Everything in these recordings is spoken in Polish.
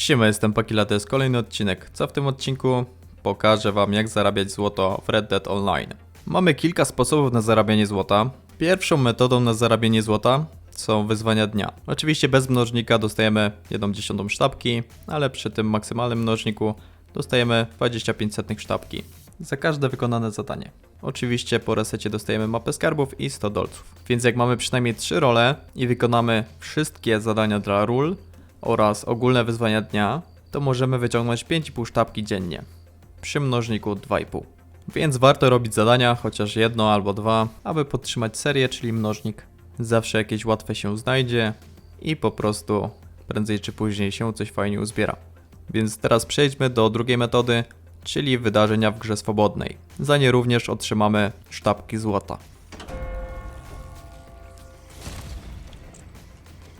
Siema, jestem Pakila, to jest kolejny odcinek. Co w tym odcinku? Pokażę wam jak zarabiać złoto w Red Dead Online. Mamy kilka sposobów na zarabianie złota. Pierwszą metodą na zarabianie złota są wyzwania dnia. Oczywiście bez mnożnika dostajemy 1 dziesiątą sztabki, ale przy tym maksymalnym mnożniku dostajemy 25 setnych sztabki za każde wykonane zadanie. Oczywiście po resecie dostajemy mapę skarbów i 100 dolców. Więc jak mamy przynajmniej 3 role i wykonamy wszystkie zadania dla ról oraz ogólne wyzwania dnia, to możemy wyciągnąć 5,5 sztabki dziennie przy mnożniku 2,5. Więc warto robić zadania, chociaż jedno albo dwa, aby podtrzymać serię, czyli mnożnik. Zawsze jakieś łatwe się znajdzie i po prostu prędzej czy później się coś fajnie uzbiera. Więc teraz przejdźmy do drugiej metody, czyli wydarzenia w grze swobodnej. Za nie również otrzymamy sztabki złota.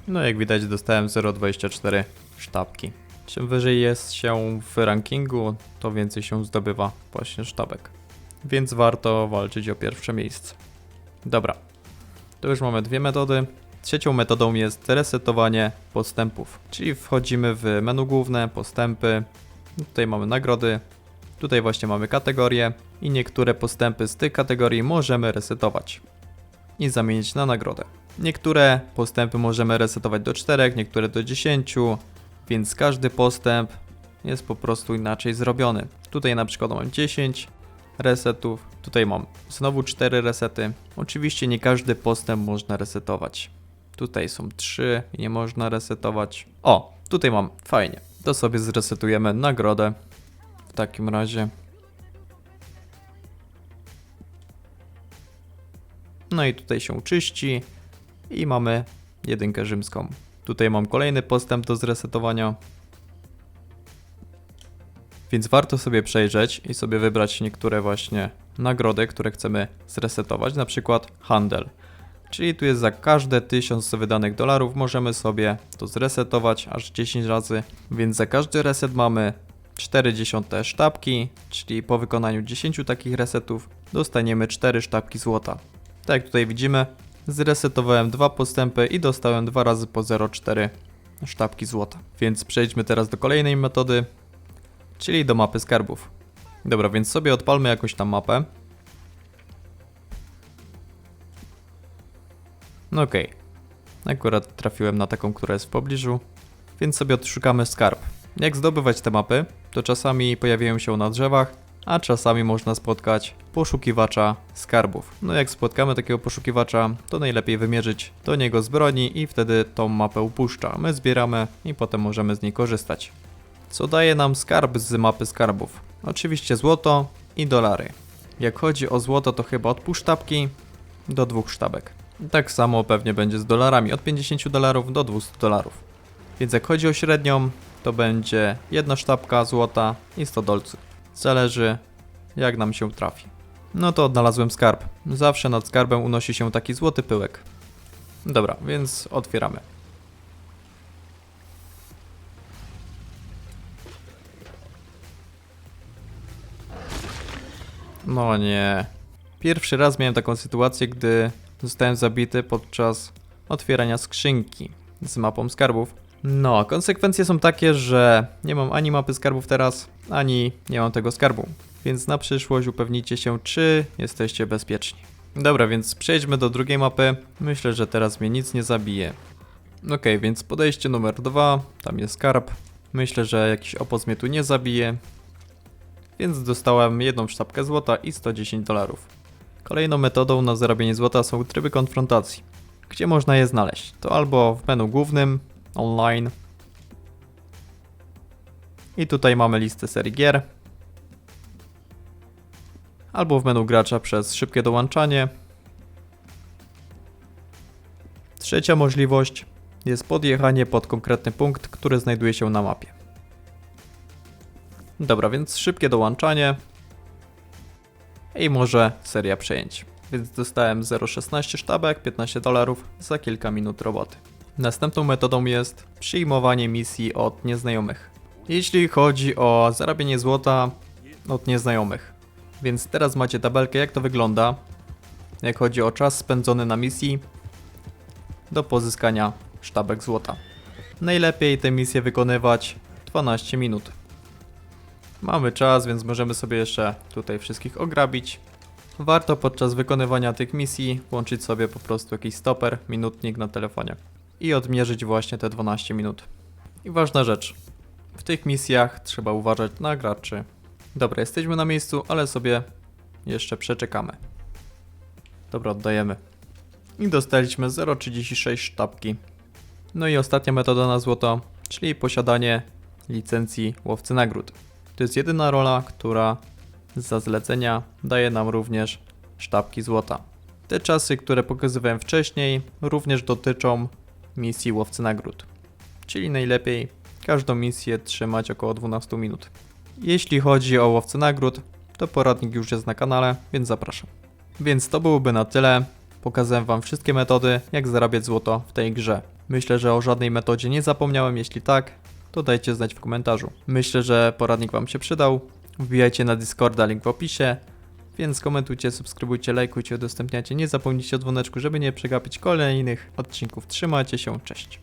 No jak widać dostałem 0,24 sztabki. Czym wyżej jest się w rankingu, to więcej się zdobywa właśnie sztabek. Więc warto walczyć o pierwsze miejsce. Dobra, to już mamy dwie metody. Trzecią metodą jest resetowanie postępów, czyli wchodzimy w menu główne, postępy. Tutaj mamy nagrody, tutaj właśnie mamy kategorie i niektóre postępy z tych kategorii możemy resetować i zamienić na nagrodę. Niektóre postępy możemy resetować do 4, niektóre do 10, więc każdy postęp jest po prostu inaczej zrobiony. Tutaj na przykład mam 10 resetów, tutaj mam znowu 4 resety. Oczywiście nie każdy postęp można resetować. Tutaj są 3 i nie można resetować. O, tutaj mam, fajnie. To sobie zresetujemy nagrodę. W takim razie. No i tutaj się czyści i mamy jedynkę rzymską. Tutaj mam kolejny postęp do zresetowania. Więc warto sobie przejrzeć i sobie wybrać niektóre właśnie nagrody, które chcemy zresetować, na przykład handel. Czyli tu jest za każde 1000 wydanych dolarów możemy sobie to zresetować aż 10 razy, więc za każdy reset mamy 40 sztabki, czyli po wykonaniu 10 takich resetów dostaniemy 4 sztabki złota. Tak jak tutaj widzimy, zresetowałem dwa postępy i dostałem dwa razy po 0,4 sztabki złota. Więc przejdźmy teraz do kolejnej metody, czyli do mapy skarbów. Dobra, więc sobie odpalmy jakąś tam mapę. No okej. Akurat trafiłem na taką, która jest w pobliżu, więc sobie odszukamy skarb. Jak zdobywać te mapy, to czasami pojawiają się na drzewach, a czasami można spotkać poszukiwacza skarbów. No jak spotkamy takiego poszukiwacza, to najlepiej wymierzyć do niego z broni i wtedy tą mapę upuszcza. My zbieramy i potem możemy z niej korzystać. Co daje nam skarb z mapy skarbów? Oczywiście złoto i dolary. Jak chodzi o złoto, to chyba od pół sztabki do dwóch sztabek. Tak samo pewnie będzie z dolarami, od 50 dolarów do 200 dolarów. Więc jak chodzi o średnią, to będzie jedna sztabka złota i 100 dolców. Zależy jak nam się trafi. No to odnalazłem skarb. Zawsze nad skarbem unosi się taki złoty pyłek. Dobra, więc otwieramy. No nie. Pierwszy raz miałem taką sytuację, gdy zostałem zabity podczas otwierania skrzynki z mapą skarbów. No, konsekwencje są takie, że nie mam ani mapy skarbów teraz, ani nie mam tego skarbu. Więc na przyszłość upewnijcie się, czy jesteście bezpieczni. Dobra, więc przejdźmy do drugiej mapy. Myślę, że teraz mnie nic nie zabije. Ok, więc podejście numer dwa, tam jest skarb. Myślę, że jakiś opoz mnie tu nie zabije. Więc dostałem jedną sztabkę złota i 110 dolarów. Kolejną metodą na zarobienie złota są tryby konfrontacji. Gdzie można je znaleźć? To albo w menu głównym, online. I tutaj mamy listę serii gier. Albo w menu gracza przez szybkie dołączanie. Trzecia możliwość jest podjechanie pod konkretny punkt, który znajduje się na mapie. Dobra, więc szybkie dołączanie. I może seria przejęć. Więc dostałem 0,16 sztabek, 15 dolarów za kilka minut roboty. Następną metodą jest przyjmowanie misji od nieznajomych. Jeśli chodzi o zarabianie złota od nieznajomych. Więc teraz macie tabelkę jak to wygląda. Jak chodzi o czas spędzony na misji do pozyskania sztabek złota. Najlepiej te misje wykonywać 12 minut. Mamy czas, więc możemy sobie jeszcze tutaj wszystkich ograbić. Warto podczas wykonywania tych misji włączyć sobie po prostu jakiś stoper, minutnik na telefonie i odmierzyć właśnie te 12 minut. I ważna rzecz, w tych misjach trzeba uważać na graczy. Dobra, jesteśmy na miejscu, ale sobie jeszcze przeczekamy. Dobra, oddajemy. I dostaliśmy 0,36 sztabki. No i ostatnia metoda na złoto, czyli posiadanie licencji łowcy nagród. To jest jedyna rola, która za zlecenia daje nam również sztabki złota. Te czasy, które pokazywałem wcześniej, również dotyczą misji łowcy nagród. Czyli najlepiej każdą misję trzymać około 12 minut. Jeśli chodzi o łowcę nagród, to poradnik już jest na kanale, więc zapraszam. Więc to byłoby na tyle. Pokazałem Wam wszystkie metody, jak zarabiać złoto w tej grze. Myślę, że o żadnej metodzie nie zapomniałem. Jeśli tak, to dajcie znać w komentarzu. Myślę, że poradnik Wam się przydał. Wbijajcie na Discorda, link w opisie. Więc komentujcie, subskrybujcie, lajkujcie, udostępniajcie. Nie zapomnijcie o dzwoneczku, żeby nie przegapić kolejnych odcinków. Trzymajcie się, cześć.